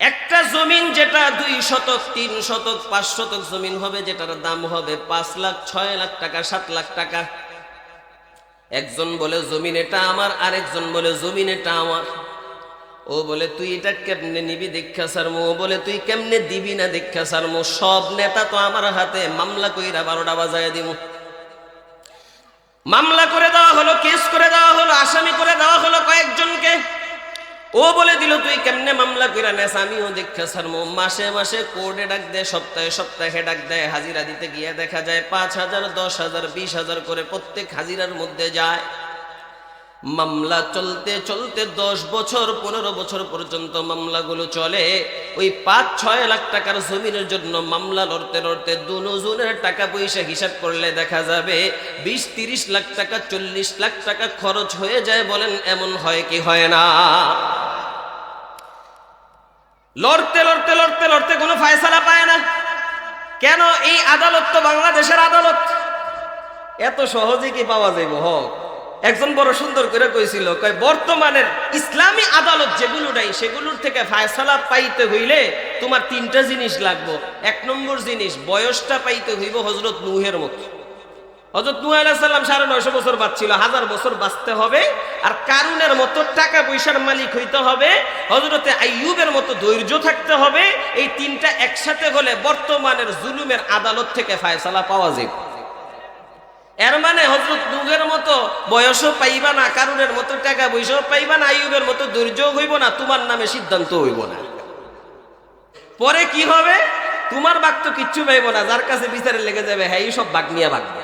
একটা জমিন যেটা দুই শতক, তিন শতক, পাঁচ শতক জমিন হবে, যেটার দাম হবে পাঁচ লাখ, ছয় লাখ টাকা, সাত লাখ টাকা। একজন বলে, জমিন এটা আমার। আরেকজন বলে, জমিন এটা আমার। ও বলে, তুই এটা কেমনে নিবি দীক্ষা সারমু ও বলে, তুই কেমনে দিবি না দীক্ষা সারমু সব নেতা তো আমার হাতে। মামলা কইরা বারোটা বাজায় দিব মামলা করে দেওয়া হলো কেস করে দেওয়া হলো আসামি করে দেওয়া হলো কয়েকজনকে ও বলে দিল, তুই কেমনে মামলা কইরা নেস? আমিও দীক্ষা সারমু মাসে মাসে কোর্টে ডাক দেয়, সপ্তাহে সপ্তাহে ডাক দেয়। হাজিরা দিতে গিয়ে দেখা যায়, পাঁচ হাজার, দশ হাজার, বিশ হাজার করে প্রত্যেক হাজিরার মধ্যে যায়। মামলা চলতে চলতে দশ বছর, পনেরো বছর পর্যন্ত মামলাগুলো চলে। ওই পাঁচ, ছয় লাখ টাকার জমিনের জন্য মামলা লড়তে লড়তে দুজনের টাকা পয়সা হিসাব করলে দেখা যাবে, বিশ, তিরিশ লাখ টাকা, চল্লিশ লাখ টাকা খরচ হয়ে যায় বলেন, এমন হয় কি হয় না? লড়তে লড়তে লড়তে লড়তে কোনো ফায়সালা পায় না। কেন এই আদালত তো বাংলাদেশের আদালত? এত সহজে কি পাওয়া যাইব, হক। একজন বড় সুন্দর করে কইছিল, কয়, বর্তমানের ইসলামী আদালত যেগুলো নাই, সেগুলোর থেকে ফায়সালা পাইতে হইলে তোমার তিনটা জিনিস লাগবো। এক নম্বর জিনিস, বয়সটা পাইতে হইব হজরত নুহের মতো। হজরত নুহ আলাইসাল্লাম সাড়ে নয়শো বছর বাঁচছিল, হাজার বছর বাঁচতে হবে। আর কারুনের মতো টাকা পয়সার মালিক হইতে হবে হজরতে আইয়ুবের মতো ধৈর্য থাকতে হবে। এই তিনটা একসাথে হলে বর্তমানের জুলুমের আদালত থেকে ফায়সালা পাওয়া যাবে। এর মানে হজরত নুগের মতো বয়সও পাইবা না, কারুনের মতো টাকা পয়সাও পাইবা না, আইয়ুবের মতো ধৈর্য হইব না, তোমার নামে সিদ্ধান্ত হইব না। পরে কি হবে? তোমার বাঘ তো কিচ্ছু পাইব না, যার কাছে বিচারে লেগে যাবে হ্যাঁ এই সব বাঘ নিয়ে বাঘবে